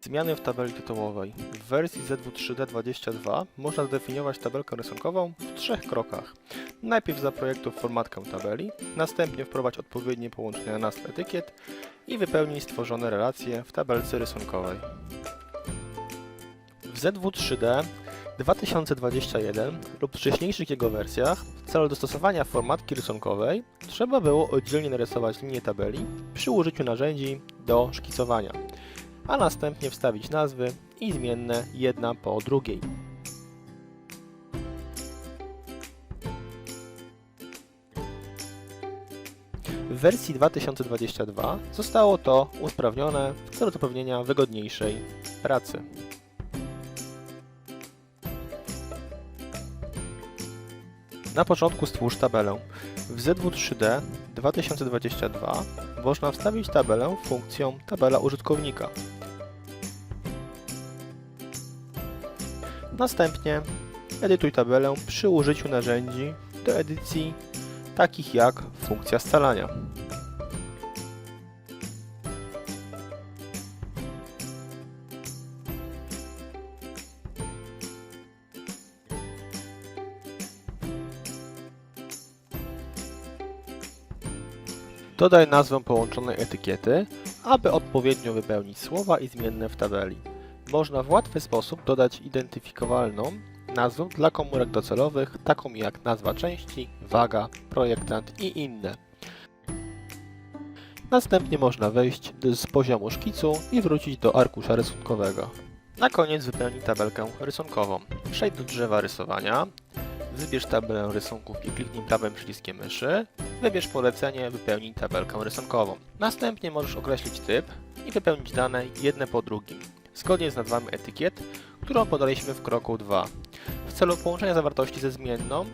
Zmiany w tabeli tytułowej. W wersji ZW3D22 można zdefiniować tabelkę rysunkową w trzech krokach. Najpierw zaprojektuj formatkę tabeli, następnie wprowadź odpowiednie połączenia nazw etykiet i wypełnij stworzone relacje w tabelce rysunkowej. W ZW3D 2021 lub wcześniejszych jego wersjach w celu dostosowania formatki rysunkowej trzeba było oddzielnie narysować linię tabeli przy użyciu narzędzi do szkicowania, a następnie wstawić nazwy i zmienne jedna po drugiej. W wersji 2022 zostało to usprawnione w celu zapewnienia wygodniejszej pracy. Na początku stwórz tabelę. W ZW3D 2022 można wstawić tabelę funkcją tabela użytkownika. Następnie edytuj tabelę przy użyciu narzędzi do edycji takich jak funkcja scalania. Dodaj nazwę połączonej etykiety, aby odpowiednio wypełnić słowa i zmienne w tabeli. Można w łatwy sposób dodać identyfikowalną nazwę dla komórek docelowych, taką jak nazwa części, waga, projektant i inne. Następnie można wejść z poziomu szkicu i wrócić do arkusza rysunkowego. Na koniec wypełnij tabelkę rysunkową. Przejdź do drzewa rysowania, wybierz tabelę rysunków i kliknij prawym przyciskiem myszy, Wybierz polecenie Wypełnij tabelkę rysunkową. Następnie możesz określić typ i wypełnić dane jedne po drugim, zgodnie z nazwami etykiet, którą podaliśmy w kroku 2. W celu połączenia zawartości ze zmienną,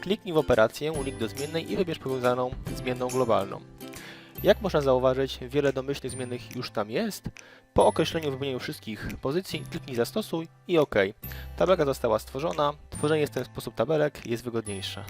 kliknij w operację unik do zmiennej i wybierz powiązaną zmienną globalną. Jak można zauważyć, wiele domyślnych zmiennych już tam jest. Po określeniu wypełnieniu wszystkich pozycji, kliknij Zastosuj i OK. Tabelka została stworzona. Tworzenie w ten sposób tabelek jest wygodniejsze.